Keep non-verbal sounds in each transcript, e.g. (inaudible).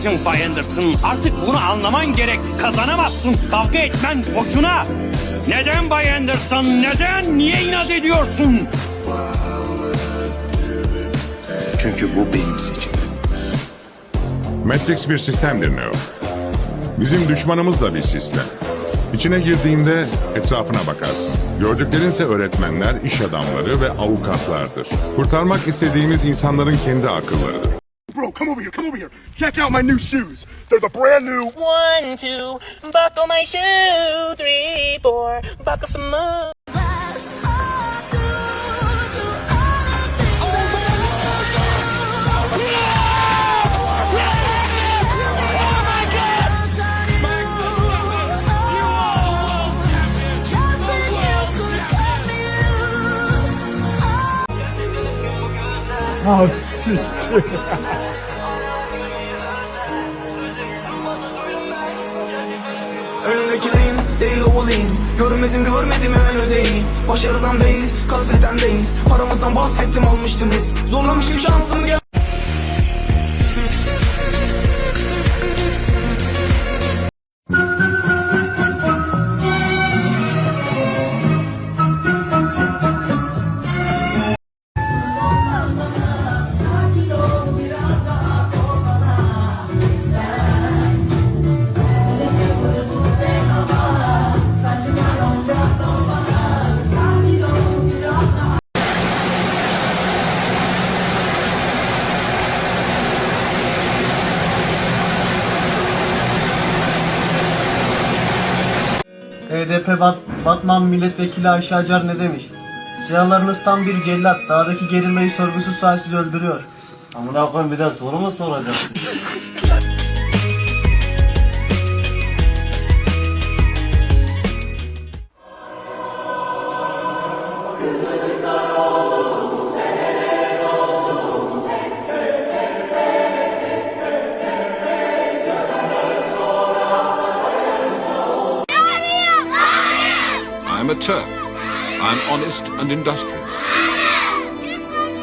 Bilirsin Bay Anderson. Artık bunu anlaman gerek. Kazanamazsın. Kavga etmen boşuna. Neden Bay Anderson? Neden? Niye inat ediyorsun? Çünkü bu benim seçimim. Matrix bir sistemdir Neo. Bizim düşmanımız da bir sistem. İçine girdiğinde etrafına bakarsın. Gördüklerinse öğretmenler, iş adamları ve avukatlardır. Kurtarmak istediğimiz insanların kendi akıllarıdır. Bro, come over here, come over here. Check out my new shoes. They're the brand new. One, two, buckle my shoe. Three, four, buckle some more. Oh, Önümdekileyim (laughs) olayım Görmedim görmedim hemen ödeyim Başarıdan değil kasvetten değil. Paramızdan bahsettim almıştım risk Zorlamıştım şansımı gel HDP Bat Batman Milletvekili Ayşe Acar ne demiş? Silahlarınız tam bir cellat. Dağdaki gerilmeyi sorgusuz sualsiz öldürüyor. Amına koyayım bir daha soru mu soracağım? (laughs) a Turk. I am honest and industrious.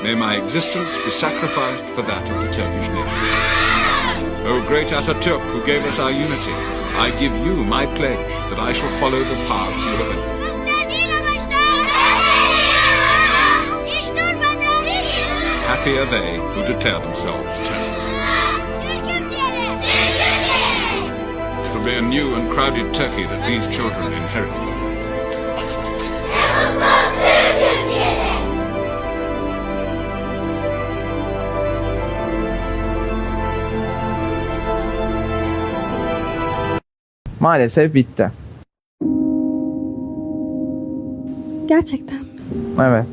May my existence be sacrificed for that of the Turkish nation. O great Ataturk who gave us our unity, I give you my pledge that I shall follow the paths you have opened. Happy are they who declare themselves Turks. It will be a new and crowded Turkey that these children inherit. Maalesef bitti. Gerçekten. Evet.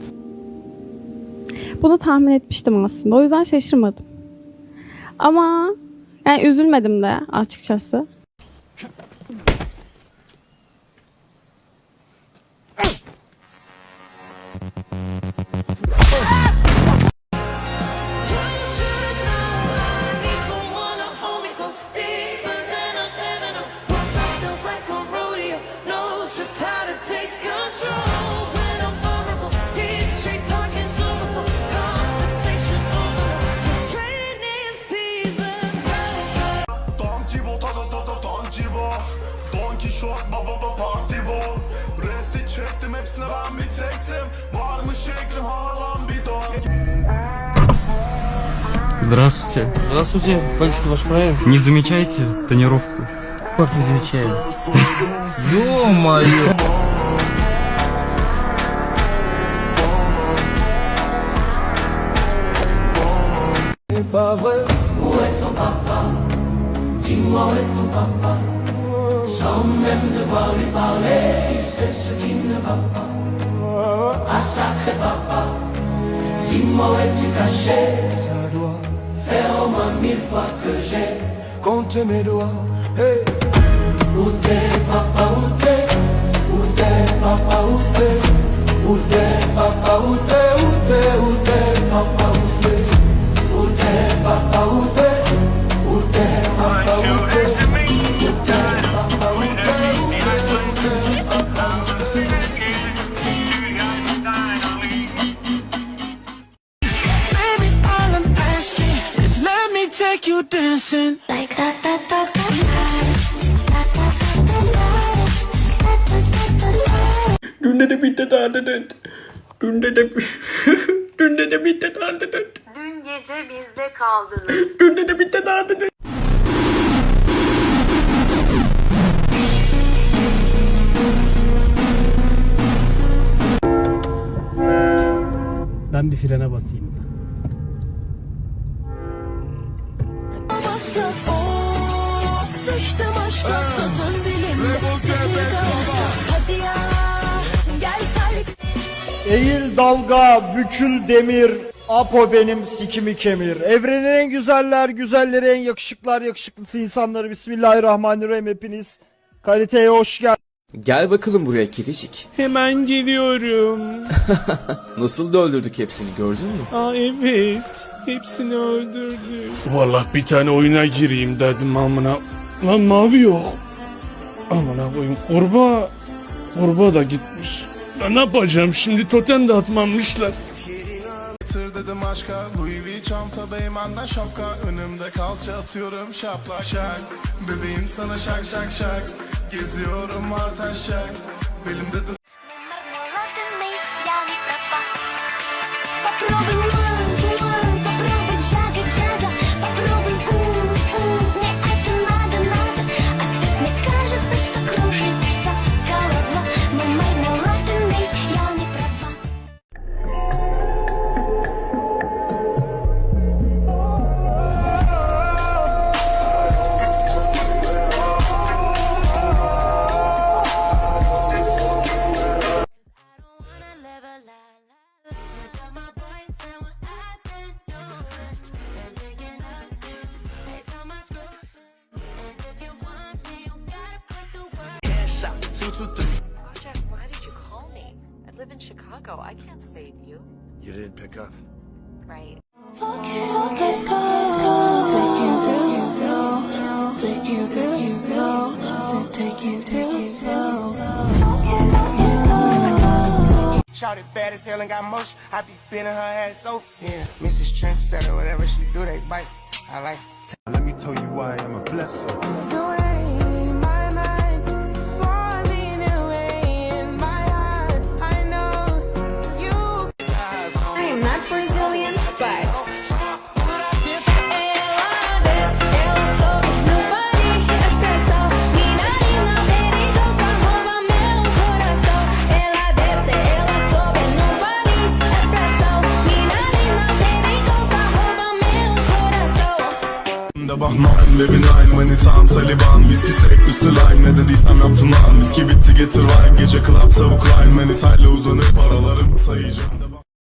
Bunu tahmin etmiştim aslında. O yüzden şaşırmadım. Ama yani üzülmedim de açıkçası. Здравствуйте. Здравствуйте, пальчики ваш правильно? Не замечаете тонировку? Как не замечаем? Ё-моё! Dis-moi où est ton papa Sans même devoir lui parler, il sait ce qui ne va pas Ah sacré papa, dis-moi où es-tu caché Compte mes doigts hey. Où t'es papa où t'es? Où t'es papa où t'es? Où t'es papa où t'es? Où t'es où t'es? take you dancing like that, that, that, that. Dünde de bitti dandırıt. Dünde de Dünde de bitti dandırıt. Dün gece bizde kaldınız. Dünde de bitti dandırıt. Ben bir frene basayım. Eğil dalga, bükül demir, Apo benim sikimi kemir. Evrenin en güzeller, güzelleri, en yakışıklar, yakışıklısı insanları. Bismillahirrahmanirrahim hepiniz. Kaliteye hoş geldiniz. Gel bakalım buraya kedicik. Hemen geliyorum. (laughs) Nasıl da öldürdük hepsini gördün mü? Aa evet. Hepsini öldürdü. Vallahi bir tane oyuna gireyim dedim amına. Lan mavi yok. Amına koyayım. Kurbağa. Kurbağa da gitmiş. Ne yapacağım? Şimdi totem de atmamışlar. Getir dedim aşka Louis V çanta beymenden şapka. Önümde kalça atıyorum şapla şak. Bebeğim sana şak şak şak. Geziyorum artan şak. Belimde de live in Chicago. I can't save you. You didn't pick up Right. Let's go, let's go Take you, take you slow Take you, take you slow Take you, take you slow Let's go, let's Shouted bad as hell and got motion. I be bending her ass so. Yeah, Mrs. Trendsetter, whatever she do, they bite. I like. Let me tell you why I'm a blessing Da bak nine bir nine Manitam Taliban. Viski sek üstü lime. Ne dediysem yaptım lan. Viski bitti getir wine Gece club tavuk line Manitayla uzanıp paralarımı sayacağım